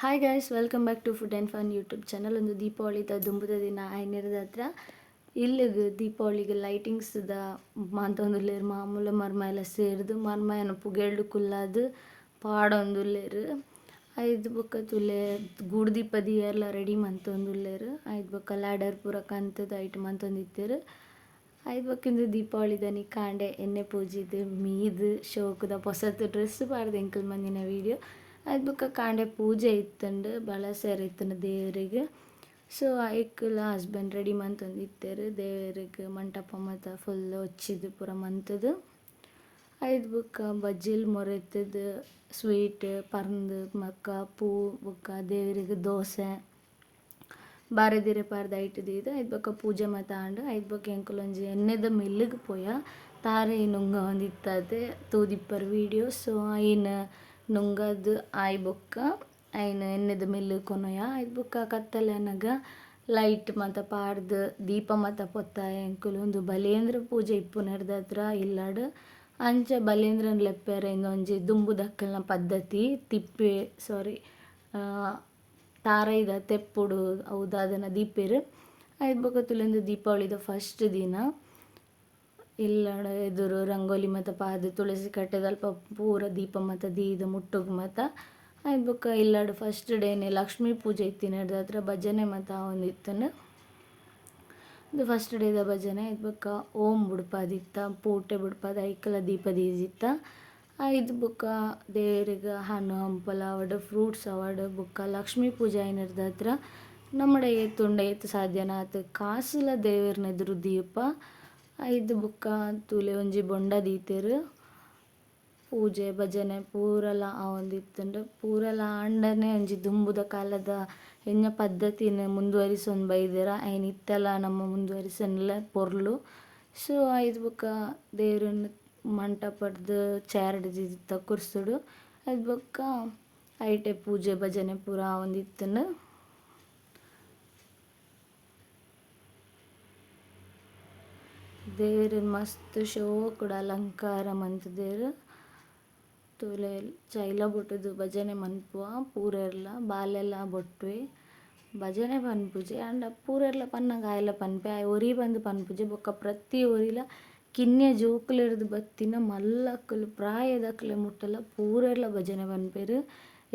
Hi guys welcome back to food and fun YouTube channel ಒಂದು ದೀಪಾವಳಿದ ದುಂಬುದ ದಿನ ಐನಿರದ ಹತ್ರ. ಇಲ್ಲಿಗೆ ದೀಪಾವಳಿಗೆ ಲೈಟಿಂಗ್ಸ್ದ ಮಾತೊಂದುಲ್ಲೇರು ಮಾಮೂಲು ಮರ್ಮ ಎಲ್ಲ ಸೇರಿದು, ಮರ್ಮ ಏನು ಪುಗೇಳು ಕುಲ್ಲಾದು, ಪಾಡೊಂದುಲ್ಲೇರು, ಐದು ಬೊಕ್ಕ ತುಲೆ ಗೂಡು ದೀಪ ದಿಯ ಎಲ್ಲ ರೆಡಿ ಮಂತೊಂದುಲ್ಲೇರು ಐದು ಬೊಕ್ಕ ಲ್ಯಾಡರ್ ಪೂರ ಕಂತದ ಐಟ್ ಮಂತೊಂದಿತ್ತೇರು. ಐದು ಬೊಕ್ಕಿಂದು ದೀಪಾವಳಿ ದನಿ, ಕಾಂಡೆ, ಎಣ್ಣೆ ಪೂಜಿದು, ಮೀದು, ಶೋಕದ ಹೊಸತು ಡ್ರೆಸ್ ಬಾರ್ದು, ಎಂಕಲ್ ಮಂದಿನ ವೀಡಿಯೋ ಅದು ಬುಕ್ಕ ಕಾಂಡೆ ಪೂಜೆ ಇತ್ತಂಡು ಭಾಳ ಸೇರ್ ಇತ್ತಂಡು ದೇವರಿಗೆ. ಸೊ ಐಕ್ಲ ಹಸ್ಬೆಂಡ್ ರೆಡಿ ಮಂತೊಂದು ಇತ್ತೇರು ದೇವರಿಗೆ ಮಂಟಪ ಮತ್ತು ಫುಲ್ ಹಚ್ಚಿದ್ದು ಪೂರ ಮಂತದು. ಐದು ಬುಕ್ಕ ಬಜ್ಜಿಲ್ ಮೊರೆತದು ಸ್ವೀಟ್ ಪರ್ಂದ್ ಮಕ್ಕ ಪೂ ಬುಕ್ಕ ದೇವರಿಗೆ ದೋಸೆ. ಬಾರೆದಿರೆ ಪಾರ್ದ ಐಟದು ಇದು ಐದು ಬಕ್ಕ ಪೂಜೆ ಮಾತ ಆಂಡು ಐದು ಬಕ್ಕ ಒಂಜಿ ಎಣ್ಣೆದ ಮಿಲ್ಲಿಗೆ ಪೋಯ, ತಾರೆ ನುಂಗ ಒಂದು ಇತ್ತದೆ ತೂದಿಪ್ಪರ್ ವೀಡಿಯೋ ಸೊ ಐನ್ ನುಂಗದ್ ಆಯಿ ಬೊಕ್ಕ ಐನ್ ಎಣ್ಣೆದ ಮಿಲ್ಲಿಗ್ ಕೊನೊಯ ಐದು ಬೊಕ್ಕ ಕತ್ತಲೆ ಅನ್ನಗ ಲೈಟ್ ಮಾತ ಪಾಡ್ದ್ ದೀಪ ಮಾತ ಪೊತ್ತಾಯ ಎಂಕುಲು ಉಂದು ಬಲೇಂದ್ರ ಪೂಜೆ ಇಪ್ಪು ನಡೆದತ್ರ ಇಲ್ಲಾಡ್ ಅಂಚ ಬಲೇಂದ್ರನ್ ಲೆಪ್ಪೆರ ಇಂದೊಂಜಿ ದುಂಬು ದಕ್ಕಲ್ನ ಪದ್ಧತಿ, ತಿಪ್ಪೆ ಸಾರಿ ತಾರೈದ ತೆಪ್ಪುಡು ಅವು ದಾದನ ದೀಪೆರ್. ಐದು ಬೊಕ ತುಲೆಂದು ದೀಪಾವಳಿದ ಫಸ್ಟ್ ದಿನ. ಇಲ್ಲಡ ಎದುರು ರಂಗೋಲಿ ಮತ್ತು ಪಾದ ತುಳಸಿ ಕಟ್ಟೆದಲ್ಪ ಪೂರ ದೀಪ ಮತ್ತು ದೀದ ಮುಟ್ಟುಗ್ ಮಾತ. ಐದು ಬುಕ್ಕ ಇಲ್ಲಡ ಫಸ್ಟ್ ಡೇನೆ ಲಕ್ಷ್ಮೀ ಪೂಜೆ ಇತ್ತಿನೆರ್ದ ಹತ್ರ ಭಜನೆ ಮಾತ ಒಂದಿತ್ತನು ಇದು ಫಸ್ಟ್ ಡೇದ ಭಜನೆ ಐದು ಬುಕ್ಕ ಓಂ ಬುಡ್ಪಾದಿತ್ತ, ಪೂಟೆ ಬುಡ್ಪಾದ, ಐಕಲ ದೀಪ ದೀಜಿತ್ತ. ಐದು ಬುಕ್ಕ ದೇವರಿಗೆ ಹಣ್ಣು, ಹಂಪಲ, ಅವಡ್ ಫ್ರೂಟ್ಸ್ ಅವಡ, ಬುಕ್ಕ, ಲಕ್ಷ್ಮೀ ಪೂಜೆ ಏನಿರ್ದ ಹತ್ರ. ನಮ್ಮಡೆ ಏತುಂಡ ಏತ್ ಸಾಧ್ಯನ ಆತು ಕಾಸಿಲ್ಲ ದೇವ್ರನ್ನೆದುರು ದೀಪ. ಐದು ಬುಕ್ಕ ತೂಲೆ ಒಂಜಿ ಬೊಂಡ, ದೀತೆರ್, ಪೂಜೆ, ಭಜನೆ, ಪೂರಲ ಆವೊಂದಿತ್ತುಂಡು ಪೂರಲ ಆಂಡನೆ ಒಂಜಿ ದುಂಬುದ ಕಾಲದ ಎಂಜ ಪದ್ಧತಿನ್ ಮುಂದುವರಿಸೊಂದು ಬೈದೆರ್, ಐನ್ ಇತ್ತೆಲ ನಮ್ಮ ಮುಂದುವರಿಸನ್ಲ ಪೊರ್ಲು. ಸೊ, ಐದು ಬೊಕ ದೇವ್ರನ್ನ ಮಂಟಪಡ್ದ್ ಚೇರ್ಡ್ ದೀದಿತ್ತ ಕುರ್ಸುಡು. ಐದು ಬೊಕ ಐಟೆ ಪೂಜೆ, ಭಜನೆ ಪೂರ ಆವೊಂದಿತ್ತುಂಡು ದೇವೆರ್ನ ಮಸ್ತ್ ಶೋಕುಡು ಅಲಂಕಾರ ಮಂತುದೆರ್ ತೂಲೆ ಚೈಲ ಬೊಟ್ಟದು ಭಜನೆ ಮನ್ಪುವ ಪೂರೆರ್ಲ ಬಾಲೆಲ್ಲ ಬೊಟ್ಟುವೆ ಭಜನೆ ಪನ್ಪುಜೆ ಆಂಡ ಪೂರೆರ್ಲ ಪನ್ನ ಗಾಯಲ ಪನ್ಪೆ ಆ ಒರಿ ಬಂದ್ ಪನ್ಪುಜೆ ಬೊಕ್ಕ ಪ್ರತಿ ಒರಿಲ ಕಿನ್ನೆ ಜೋಕುಲೆರ್ದ್ ಬತ್ತಿನ ಮಲ್ಲಕ್ಕಲು ಪ್ರಾಯದಕ್ಕಲೆ ಮುಟ್ಟಲ ಪೂರೆರ್ಲ ಭಜನೆ ಪನ್ಪೆರ್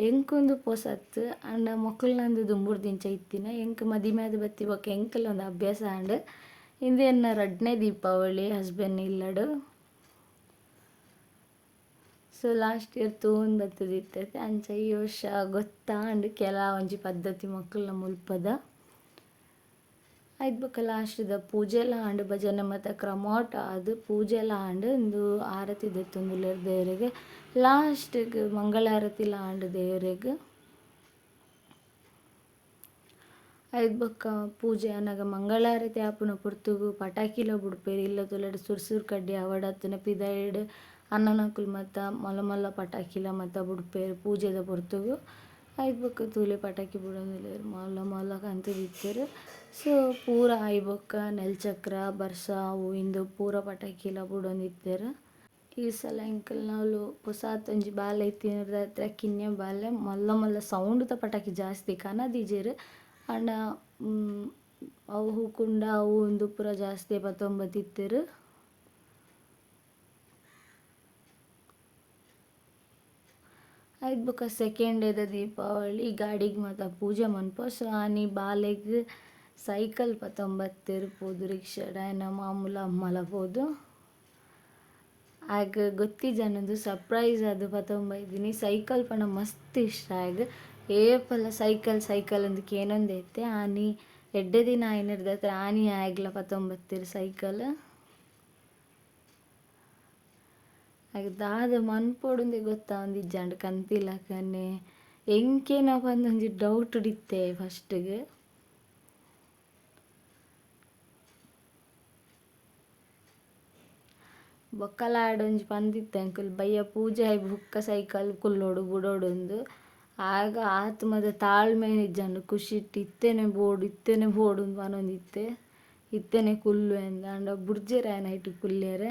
ಎಂಕೊಂದು ಪೊಸತ್ ಆಂಡ ಮೊಕುಲ್ನಂದ್ ದುಂಬುರ್ದಿಂಚ ಇತ್ತಿನ. ಎಂಕ್ ಮದಿ ಮ್ಯಾದ ಬತ್ತಿ ಬೊಕ್ಕ ಎಂಕಲ್ ಒಂದು ಅಭ್ಯಾಸ ಆಂಡ್ ಇಂದು ಎನ್ನ ರಡ್ನೆ ದೀಪಾವಳಿ ಹಸ್ಬೆಂಡ್ ಇಲ್ಲಡು. ಸೊ ಲಾಸ್ಟ್ ಇಯರ್ ತೂಂದ್ ಬತ್ತದಿತ್ತೈತೆ. ಅಂಚ ಈ ವರ್ಷ ಗೊತ್ತಾಂಡ್ ಕೆಲ ಒಂಜಿ ಪದ್ಧತಿ ಮಕ್ಕಳ ಮುಲ್ಪದ. ಐದು ಬೊಕ ಲಾಸ್ಟ್ದ ಪೂಜೆಲ ಆಂಡ್ ಭಜನೆ ಮತ್ತು ಕ್ರಮೋಟ ಆದ್ ಪೂಜೆಲ ಆಂಡ್ ಉಂದು ಆರತಿ ದೆತ್ತೊಂದುಲ್ಲೆರ್ ದೇವರಿಗೆ. ಲಾಸ್ಟ್ಗ್ ಮಂಗಳಾರತಿ ಆಂಡ್ ದೇವರೆಗ್. ಐದು ಬೊಕ್ಕ ಪೂಜೆ ಅನ್ನಗ ಮಂಗಳಾರತಿ ಆಪುನ ಪೊರ್ತುಗು, ಪಟಾಕಿಲ ಬುಡ್ಪೆರ್, ಇಲ್ಲ ತೂಲೆಡ್ ಸುರ್ ಸುರ್ ಕಡ್ಡಿ ಅವಡತ್ತಿನ ಪಿದಾಯ್ಡ್ ಅನ್ನನಕುಲ್ ಮತ್ತ ಮಲ್ಲ ಮಲ್ಲ ಪಟಾಕಿಲ ಮತ್ತ ಬುಡ್ಪೆರ್ ಪೂಜೆದ ಪೊರ್ತುಗು ಐದು ಬೊಕ ತೂಲೆ ಪಟಾಕಿ ಬುಡೊಂದುಲ್ಲೆರ್ ಮಲ್ಲ ಮಲ್ಲ ಕಂತುದಿತ್ತೆರ್ ಸೊ ಪೂರ ಐ ಬೊಕ ನೆಲ್ಚಕ್ರ, ಬರ್ಸ, ಅವು ಪೂರ ಪಟಾಕಿಲ ಬುಡೊಂದಿತ್ತೆರ್. ಈ ಸಲ ಅಂಕಲ್ ನಾವು ಪೊಸಾತ್ ಒಂಜಿ ಬಾಲೆ ಇತ್ತಿನೆರ್ದ ಹತ್ರ ಕಿನ್ನೆ ಬಾಲೆ ಮಲ್ಲ ಮಲ್ಲ ಸೌಂಡ್ದ ಪಟಾಕಿ ಜಾಸ್ತಿ ಕನದಿಜೆರ್ ಆಂಡ ಅವು ಹೂಕುಂಡ ಅವು ಒಂದು ಪುರ ಜಾಸ್ತಿ ಬತ್ತೊಂಬತ್ತಿತ್ತೆರ್ ಆಯ್ತು ಬುಕ್ಕ ಸೆಕೆಂಡ್ ಡೇದ ದೀಪಾವಳಿ, ಗಾಡಿಗೆ ಮತ್ತು ಪೂಜೆ ಮನ್ಪ ಸೊ ಆನಿ ಬಾಲೆಗ್ ಸೈಕಲ್ ಪತ್ತೊಂಬತ್ತಿರು ಪೋದು ರಿಕ್ಷಡ ನಮ್ಮ ಮಾಮೂಲ ಮಲಬೋದು ಆಗ ಗೊತ್ತಿ ಜನದು ಸರ್ಪ್ರೈಸ್ ಅದು ಪತ್ತೊಂಬೈದಿನಿ ಸೈಕಲ್ ಪಣ ಮಸ್ತ್ ಇಷ್ಟ ಆಯ್ಗ್ ಏಪಲ ಸೈಕಲ್ ಸೈಕಲ್ ಅಂದಕ್ಕೆ ಏನೊಂದೈತೆ ಆನಿ, ಎಡ್ಡೆ ದಿನ ಆಯಿನೆರ್ದ ಹತ್ರ ಆನಿ ಆಗ್ಲ ಪತ್ತೊಂಬತ್ತಿರ ಸೈಕಲ್. ಆಗ ದಾದ ಮನ್ಪೊಡುಂದೆ ಗೊತ್ತಾವೊಂದಿಜ್ಜಂಡ್ ಕಂತಿಲ್ಲ ಎಂಕೇನ ಹೆಂಕೇನ ಬಂದೊಂದು ಡೌಟ್ ಹಿಡಿತೆ ಫಸ್ಟಿಗೆ ಬೊಕ್ಕಲಾಡೊಂಜಿ ಪಂದಿತ್ತೆ ಅಂಕುಲ್. ಬಯ್ಯ ಪೂಜೆ ಬೊಕ್ಕ ಸೈಕಲ್ ಕುಲ್ಲೋಡು ಬುಡೋಡುಂದು. ಆಗ ಆತ್ಮದ ತಾಳ್ಮೆ ಜನ ಖುಷಿಟ್ಟು ಇತ್ತೇನೆ ಬೋಡು ಇತ್ತೇನೆ ಬೋಡು ಅನ್ನೊಂದು ಇತ್ತೆ. ಇತ್ತೇನೆ ಕುಲ್ಲು ಎಂದ ಅಂಡ ಬುಡ್ಜೆರ ಆಯ್ತು ಕುಲ್ಯರೆ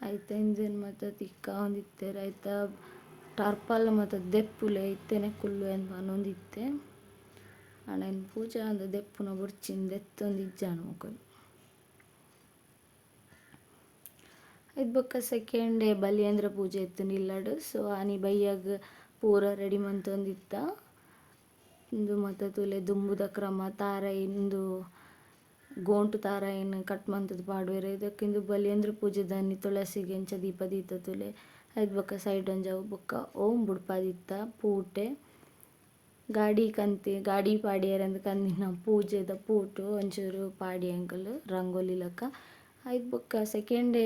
ಆಯ್ತ, ಇಂಜನ್ ಮತ ತಿಕ್ಕ ಒಂದಿತ್ತೆ ಆಯ್ತಾ ಟರ್ಪಲ್ ಮತ್ತು ದೆಪ್ಪುಲೆ, ಇತ್ತೇನೆ ಕುಲ್ಲು ಅಂತ ಅನ್ನೊಂದಿತ್ತೆ ಅಣ್ಣನ ಪೂಜೆ ಅಂದ ದೆಪ್ಪುನ ಬುಡ್ಚಿಂದ ದೆತ್ತೊಂದು ಇಜ್ಜಾಣ ಮುಖಲು ಇದು ಬೊಕ್ಕ ಸೆಕೆಂಡ್ ಡೇ ಬಲಿಯೇಂದ್ರ ಪೂಜೆ ಇತ್ತು ನಿಲ್ಲಡು ಸೊ ಆನಿ ಬೈಯಾಗ ಪೂರ ರೆಡಿ ಮಂತೊಂದಿತ್ತ ಇಂದು ಮತ್ತು ತುಲೆ ದುಂಬುದ ಕ್ರಮ ತಾರ ಇಂದು ಗೋಂಟು ತಾರ ಏನು ಕಟ್ ಮಂತದ ಪಾಡುವೆರೆ ಇದಕ್ಕಿಂದು ಬಲಿಯಂದ್ರ ಪೂಜೆ ದನಿ ತುಳಸಿಗೆ ಎಂಚ ದೀಪ ದೀತ ತುಲೆ ಐದು ಬೊಕ್ಕ ಸೈಡ್ ಒಂಜಾವು ಬೊಕ್ಕ ಓಂ ಬುಡ್ಪಾದಿತ್ತ ಪೂಟೆ ಗಾಡಿ ಕಂತಿ, ಗಾಡಿ ಪಾಡಿಯರ್ ಅಂದ್ ಕಂದಿನ ಪೂಜೆದ ಪೂಟು, ಒಂಚೂರು ಪಾಡಿ ಅಂಕಲ್, ರಂಗೋಲಿ ಲಕ್ಕ ಐದು ಬೊಕ್ಕ. ಸೆಕೆಂಡ್ ಡೇ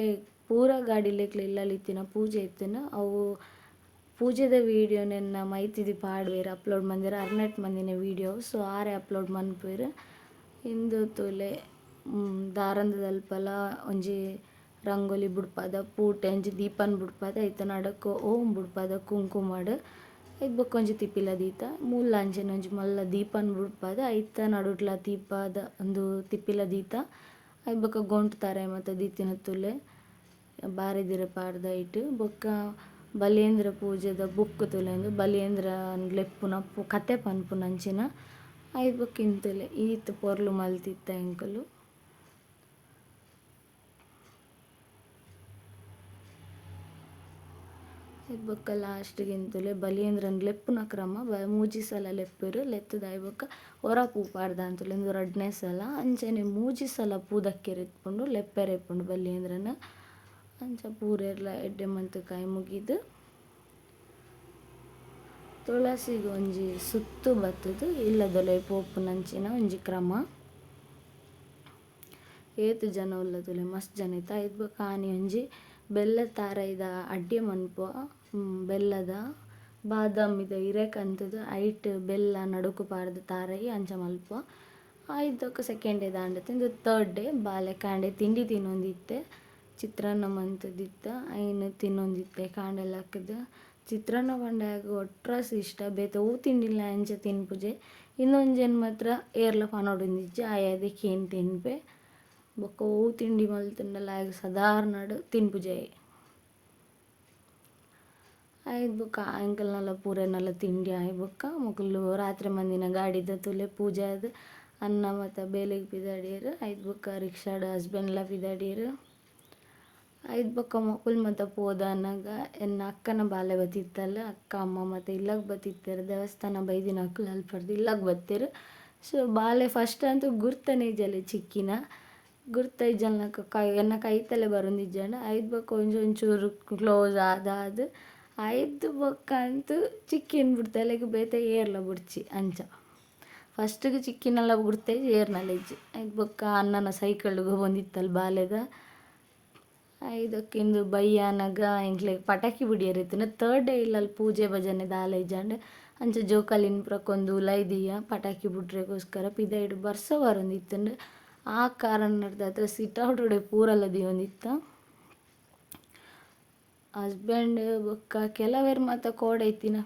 ಪೂರ ಗಾಡಿ ಲೆಕ್ಲ ಇಲ್ಲಲಿತ್ತಿನ ಪೂಜೆ ಇತ್ತಿನ. ಅವು ಪೂಜೆದ ವೀಡಿಯೋನೆನ್ನ ಮೈತಿದಿ ಪಾಡ್ವೆರ್, ಅಪ್ಲೋಡ್ ಮಂದಿರ, ಅರ್ನೆಟ್ ಮಂದಿನ ವೀಡಿಯೋ ಸೊ ಆರೆ ಅಪ್ಲೋಡ್ ಮನ್ಪುವೆರ್. ಇಂದು ತೂಲೆ ದಾರಂದ ದಲ್ಪಲ, ಒಂಜಿ ರಂಗೋಲಿ ಬುಡ್ಪಾದ, ಪೂಟೆ ಒಂಜಿ ದೀಪನ್ ಬುಡ್ಪಾದ ಐತ ನಡಕ್ ಓಂ ಬುಡ್ಪಾದ, ಕುಂಕುಮಡ್. ಐತ ಬೊಕ ಒಂಜಿ ತಿಪ್ಪಿಲ ದೀತ. ಮೂಲ ಒಂಜಿ ಮಲ್ಲ ದೀಪನ್ ಬುಡ್ಪದ ಐತ ನಡುಟ್ಲ ದೀಪದ ಒಂದು ತಿಪ್ಪಿಲ ದೀತ. ಐ ಬೊಕ ಗೊಂಟು ತಾರೆ ಮಾತ ದೀತಿನ ತುಲೆ. ಪಾಡ್ದ ಐಟ್. ಬೊಕ್ಕ ಬಲೇಂದ್ರ ಪೂಜೆದ ಬುಕ್ ತುಲೆಂದು ಬಲಿಯೇಂದ್ರ ಲೆಪ್ಪುನ ಕತೆ ಪನ್ಪುನಂಚಿನ ಐದು ಬೊಕ ಇಂತುಲೆ. ಈತ್ ಪೊರ್ಲು ಮಲ್ತಿತ್ತ ಎಂಕುಲು. ಐದು ಬೊಕ್ಕ ಲಾಸ್ಟ್ಗೆ ಇಂತುಲೆ ಬಲಿಯೇಂದ್ರನ್ ಲೆಪ್ಪುನ ಕ್ರಮ, ಬ ಮೂಜಿ ಸಲ ಲೆಪ್ಪಿರು ಐ ಬೊಕ ಒರ ಅಂತಲೇ ಉಂದು ರಡ್ನೆ ಸಲ. ಅಂಚನೆ ಮೂಜಿ ಸಲ ಪೂ ದಕ್ಕೆರೆ ಇತ್ತ್ಪುಂಡು ಲೆಪ್ಪೆರೆ ಇಪ್ಪುಂಡು ಬಲಿಯೇಂದ್ರನ ಅಂಚ ಪೂರೆರ್ಲ ಎಡ್ಡೆ ಮಂತ್ ಕಾಯಿ ಮುಗಿದು ತುಳಸಿಗೆ ಒಂಜಿ ಸುತ್ತು ಬತ್ತುದು, ಇಲ್ಲದೊಲೆ ಪೋಪುನಂಚಿನ ಒಂಜಿ ಕ್ರಮ. ಏತು ಜನ ಉಲ್ಲದೊಲೆ ಮಸ್ತ್ ಜನ ಇತ್ತ. ಐದು ಆನೆ ಒಂಜಿ ಬೆಲ್ಲ ತಾರೈದ ಅಡ್ಡೆ ಮನ್ಪುವ. ಬೆಲ್ಲದ, ಬಾದಾಮಿದ ಇರೇಕಂತದ ಐಟ್ ಬೆಲ್ಲ ನಡುಕು ಪಾಡ್ದ್ ತಾರೈ ಅಂಚ ಮಲ್ಪ ಸೆಕೆಂಡ್ ಡೇ ದಾಂಡ ತಿಂದು ತರ್ಡ್ ಡೇ ಬಾಲೆ ಕಾಂಡೆ ತಿಂಡಿ ತಿನ್ನೊಂದಿತ್ತೆ ಚಿತ್ರಾನ್ನ ಮಂತದಿತ್ತ ಐನ್ ತಿನ್ನೊಂದಿತ್ತೆ ಕಾಂಡೆಲ ಹಾಕಿದ. ಚಿತ್ರಾನ್ನ ಪಂಡಾಗ ಒಟ್ರಾಸ್ ಇಷ್ಟ ಬೇತೆ ಹೂ ತಿಂಡಿಲ್ಲ ಅಂಚ ತಿನ್ಪುಜೆ. ಜನ ಮಾತ್ರ ಏರ್ಲ ಪನೊಡುಂದಿಜ್ಜೆ ಆಯಾದಕ್ಕೆ ಏನು ತಿನ್ಪೆ? ಬೊಕ್ಕ ಹೂ ತಿಂಡಿ ಮಲ್ತುಂಡಲ ಆಗ ತಿನ್ ತಿನ್ಪುಜೆ. ಆಯ್ತು ನಲ್ಲ ಪೂರ ನಲ್ಲ ತಿಂಡಿ ಆಯ್ಬುಕ್ಕ ಮುಕುಲು ರಾತ್ರಿ ಮಂದಿನ ಗಾಡಿದ ತುಲೆ ಪೂಜೆ ಅದು, ಅನ್ನ ಮತ್ತು ಬೇಲೆಗೆ ಬಿದಾಡಿಯರು ಐದು ಬುಕ್ಕ ರಿಕ್ಷಾಡ ಹಸ್ಬೆಂಡ್ಲ ಪಿದಾಡಿಯರ್. ಐದು ಮಕ್ಕಳು ಮತ್ತು ಪೋದ ಅನ್ನಾಗ ಎನ್ನ ಅಕ್ಕನ ಬಾಲೆ ಬತ್ತಿತ್ತಲ್ಲ, ಅಕ್ಕ, ಅಮ್ಮ ಮತ್ತು ಇಲ್ಲಗ್ ಬತ್ತಿತ್ತೆರ್. ದೇವಸ್ಥಾನ ಬೈದಿನ ಅಕ್ಲ್ ಅಲ್ಪರ್ದು ಇಲ್ಲಗ್ ಬತ್ತಿರು. ಸೊ ಬಾಲೆ ಫಸ್ಟ್ ಅಂತೂ ಗುರ್ತನೆ ಇಜ್ಜಲೆ ಚಿಕ್ಕಿನ. ಗುರ್ತ ಇಜ್ಜಲ್ನಕ ಕೈ, ಎನ್ನ ಕೈತಲೆ ಬರೊಂದಿಜ್ಜಂಡ ಐದು ಬುಕ್ಕ ಒಂಚೂರು ಕ್ಲೋಸ್ ಆದಾದ್ ಐದು ಬೊಕ್ಕ ಅಂತೂ ಚಿಕ್ಕಿನ ಬುಡ್ತಲೆಗ್ ಬೇತೆ ಏರ್ಲ ಬಿಡ್ಚಿ ಅಂಚ. ಫಸ್ಟ್ಗೆ ಚಿಕ್ಕಿನೆಲ್ಲ ಬಿಡ್ತೆ ಏರ್ನಲ್ಲ ಇಜ್ಜಿ. ಐದು ಬೊಕ್ಕ ಅನ್ನನ ಸೈಕಲ್ಗೆ ಬಂದಿತ್ತಲ್ಲ ಬಾಲ್ಯದ ಐದಕ್ಕಿಂದು ಬಯ್ಯಾನಗ ಎಂಕ್ಲೆಗ್ ಪಟಾಕಿ ಬಿಡಿಯರಿತ್ತಿನ. ತರ್ಡ್ ಡೇ ಇಲ್ಲ ಪೂಜೆ ಭಜನೆ ದಾಲ ಇಜ್ಜಂಡ್ ಅಂಚ ಜೋಕಾಲಿನ ಪ್ರಕೊಂದು ಉಲಾಯ್ದಿಯ ಪಟಾಕಿ ಬಿಟ್ರೆಗೋಸ್ಕರ ಪಿದ ಇಡು ಬರ್ಸ ಬರೊಂದಿತ್ತುಂಡು ಆ ಕಾರಣ ಹತ್ರ ಸಿಟ್ ಔಟ್ ಪೂರಲ್ಲದಿ ದಿಯೊಂದಿತ್ತ ಹಸ್ಬೆಂಡ್ ಬೊಕ್ಕ ಕೆಲವೆರ್ ಮಾತ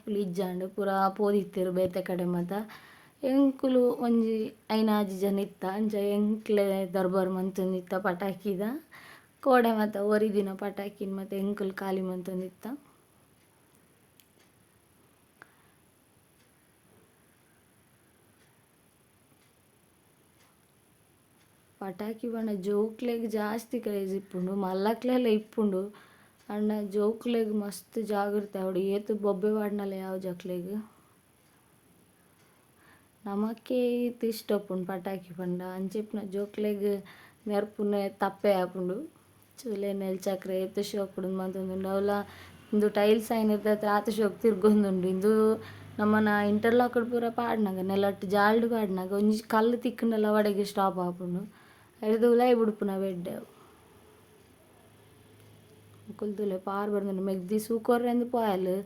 ಫುಲ್ ಇಜ್ಜಾಂಡ್ ಪೂರ ಪೋದಿತ್ತೆರ್ ಬೇತೆ ಕಡೆ ಮಾತ. ಎಂಕುಲು ಒಂಜಿ ಐನಾಜಿ ಜನ ಇತ್ತ ಅಂಚ ಎಂಕ್ಲೆ ದರ್ಬಾರ್ ಮಂತೊಂದಿತ್ತ ಪಟಾಕಿದ. ಕೋಡೆ ಮಾತ ಒರಿದಿನ ಪಟಾಕಿನ ಮತ್ತು ಎಂಕುಲು ಖಾಲಿ ಮಂತೊಂದಿತ್ತ ಪಟಾಕಿ ಬಣ್ಣ ಜೋಕ್ಲೆಗ್ ಜಾಸ್ತಿ ಕ್ರೇಜ್ ಇಪ್ಪುಂಡು, ಮಲ್ಲಕ್ಲೆಲ್ಲ ಇಪ್ಪುಂಡು. ಆಂಡ ಜೋಕ್ಲೆಗ್ ಮಸ್ತ್ ಜಾಗ್ರತೆ ಅವಡಿ ಏತು ಬೊಬ್ಬೆ ವಾಡ್ನಲ್ಲ ಯಾವ ಜಕ್ಲೆಗ್? ನಮಕ್ಕೆ ಈತ್ ಇಷ್ಟಪುಂಡು ಪಟಾಕಿ ಪಂಡ. ಅಂಚಿಪ್ನ ಜೋಕ್ಲೆಗ್ ನೆರ್ಪುನ ತಪ್ಪೆ ಆಪುಂಡು. ಚೂಲೆ ನೆಲ್ಚಕ್ರೆ ಏತ್ ಶೋಕ್ ಕುಡುದು ಮಂತೊಂದುಂಡು. ಅವಲ ಇಂದು ಟೈಲ್ಸ್ ಇರ್ತದೆ ಆತ ಶೋಕ್ ತಿರ್ಗೊಂದುಂಡು. ಇಂದು ನಮ್ಮನ ಇಂಟರ್ಲಾಕ್ಡ್ ಪೂರ ಪಾಡ್ನಾಗ, ನೆಲಟ್ ಜಾಲ್ಡ್ ಪಾಡ್ನಾಗ. ಒಂಜಿ ಕಲ್ಲು ತಿಕ್ಕುಂಡಲ ಒಡೆಗೆ ಸ್ಟಾಪ್ ಆಪುಂಡು. ಅದು ಲೈ ಬುಡ್ಪುನ ಬೆಡ್ಡೆ ಕುಲ್ದುಲೆ ಪಾರ್ ಬರ್ದುಂಡು ಮೆಗ್ದಿ ಸೂಕೊರ್ರೆಂದು ಪಾಯಲು,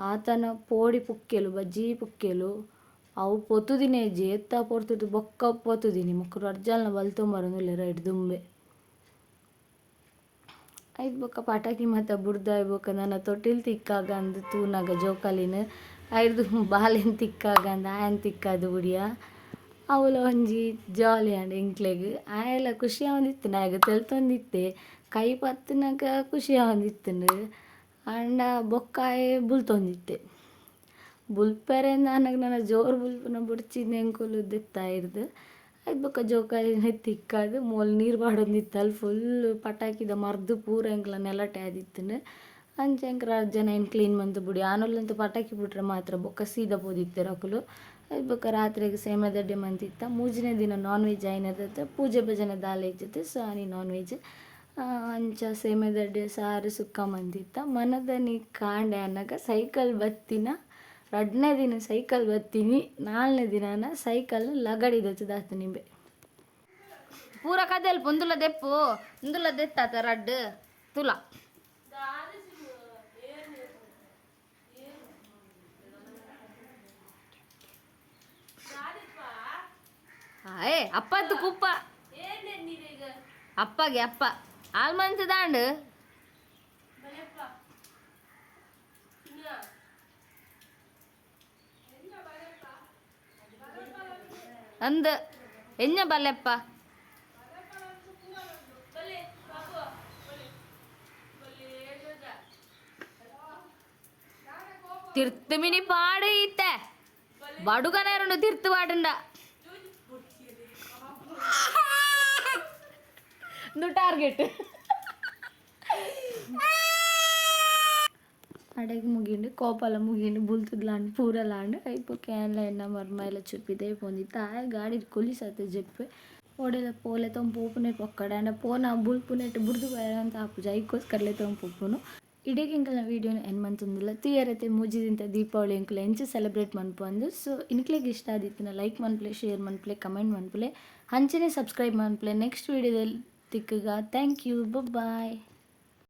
ಆತನ ಪೋಡಿ ಪುಕ್ಕೆಲು, ಬಜ್ಜಿ ಪುಕ್ಕೆಲು, ಅವು ಪೊತುದಿನ ಎಜ್ಜಿ ಎತ್ತ ಪೊರ್ತುದು, ಬೊಕ್ಕ ಪೊತುದಿನಿ ಮುಕ್ಕುರು ಅರ್ಜಲ್ನ ಬಲ್ತೊಂಬರೊಂದುಲ್ಲೆರ್ ರೈಟ್ ದುಂಬೆ. ಐದು ಬೊಕ ಪಟಾಕಿ ಮಾತ ಬುಡ್ದಾಯ್ ಬೊಕ ನನ್ನ ತೊಟ್ಟಿಲ್ ತಿಕ್ಕಾಗ ಅಂದ್ ತೂನಗ ಜೋಕಾಲಿನ ಐರ್ದು ಬಾಲೆನ್ ತಿಕ್ಕಾಗ ಅಂದ್ ಆಯನ್ ತಿಕ್ಕಾದು ಬುಡಿಯ. ಅವಳ ಒಂಜಿ ಜಾಲಿ ಆಂಡ್ ಎಂಕ್ಲೆಗ್ ಆಯೆಲ ಖುಷಿ ಆವೊಂದಿತ್ತು, ನಾಯಿಗೆ ತೆಲ್ತೊಂದಿತ್ತೆ. ಕೈ ಪತ್ತಿನಾಗ ಖುಷಿ ಅಣ್ಣ ಬೊಕ್ಕಾಯಿ ಬುಲ್ ಬುಲ್ತೊಂದಿತ್ತೆ ಬುಲ್ಪರೆ ನನಗೆ ನನ್ನ ಜೋರು ಬುಲ್ಪನ ಬುಡ್ಚಿನ ಎಂಕುಲು ದೆತ್ತಾ ಇರ್ದು ಅದು ಬೊಕ್ಕ ಜೋಕಾಲಿನ ತಿಕ್ಕಾದು ಮೋಲ್ ನೀರು ಬಾಡೊಂದಿತ್ತು ಅಲ್ಲಿ ಫುಲ್ ಪಟಾಕಿದ ಮರ್ದು ಪೂರ ಎಂಕ್ಲ ನೆಲಟೆ ಆದಿತ್ತಂಡು ಅಂಚೆಂಕ್ರ ಜನ ಏನು ಕ್ಲೀನ್ ಮಂತ್ ಬುಡಿ ಆನಲ್ಲಂತೂ ಪಟಾಕಿ ಬಿಟ್ರೆ ಮಾತ್ರ ಬೊಕ್ಕ ಸೀದಾ ಬೋದಿತ್ತೆ ರೊಕ್ಕಲು ಅದು ಬೊಕ್ಕ ರಾತ್ರಿಗೆ ಸೇಮದಡ್ಡೆ ಮಂತಿತ್ತ ಮೂಜನೇ ದಿನ ನಾನ್ ವೆಜ್ ಆಯ್ನದ ಪೂಜೆ ಭಜನೆ ದಾಲೆ ಇಜ್ಜತೆ ಸಾನಿ ನಾನ್ ವೆಜ್ ಅಂಚ ಸೇಮೆದಡ್ಡೆ ಸಾರು ಸುಕ್ಕ ಮಂತಿತ್ತ ಮನದನಿ ಕಾಂಡೆ ಅನ್ನಗ ಸೈಕಲ್ ಬತ್ತಿನ. ಎರಡನೇ ದಿನ ಸೈಕಲ್ ಬತ್ತೀನಿ, ನಾಲ್ನೇ ದಿನನ ಸೈಕಲ್ ಲಗಡಿ ದಚ್ಚದಾತ ನಿಂಬೆ. ಪೂರ ಕದೆಲ್ ಪುಂದುಲ ದೆಪ್ಪು ಇಂದುಲ ದೆತ್ತಾತ ರಡ್ಡು ತುಲ. ಹಾಯ್ ಅಪ್ಪದ್ದು ಕುಪ್ಪ. ಅಪ್ಪಗೆ ಅಪ್ಪ. ಆಲ್ಮಂತ್ ದಾಂಡು ಅಂದ ಎಂಜ ಬಲ್ಲೆಪ್ಪ ತಿರ್ತಮಿನಿ ಪಾಡು ಈತೆ ಬಡುಗನೇ రెండు ತಿರ್ತು నువ్వు టార్గెట్ అడగి ముగిండు కోపాల ముగిండు బుల్తుడ్లాండి పూరలాండి అయిపో క్యాన్ల ఎన్న మర్మాయిల చెప్పిదే పొంది. తాయ గాడి కొలి సతే చెప్పి. ఓడేల పోలేతో పోపునే పొక్కడాండ పోనా బుల్పునెట్టు బుర్దు పోయాడంత ఆపు జైకోస్కర్లేతో పొప్పును ಇಡೀಗೆ ಇಂಕಲ ವೀಡಿಯೋನ ಏನು ಮಂತಂದಿಲ್ಲ ತೀಯರತೆ ಮೂಜಿದಿಂತ ದೀಪಾವಳಿ ಇಂಕಲ ಹೆಂಚು ಸೆಲೆಬ್ರೇಟ್ ಮನ್ಪು ಅಂದು ಸೊ ಇನ್ಕ್ಲಿಗೆ ಇಷ್ಟ ಆದಿತ್ತಿನ ಲೈಕ್ ಮನ್ಪ್ಲೆ ಶೇರ್ ಮನ್ಪ್ಲೆ ಕಮೆಂಟ್ ಮನ್ಪ್ಲೆ ಹಂಚನೆ ಸಬ್ಸ್ಕ್ರೈಬ್ ಮನ್ಪ್ಲೆ ನೆಕ್ಸ್ಟ್ ವೀಡಿಯೋದಲ್ಲಿ തിക്കുക താങ്ക് യു ബൈ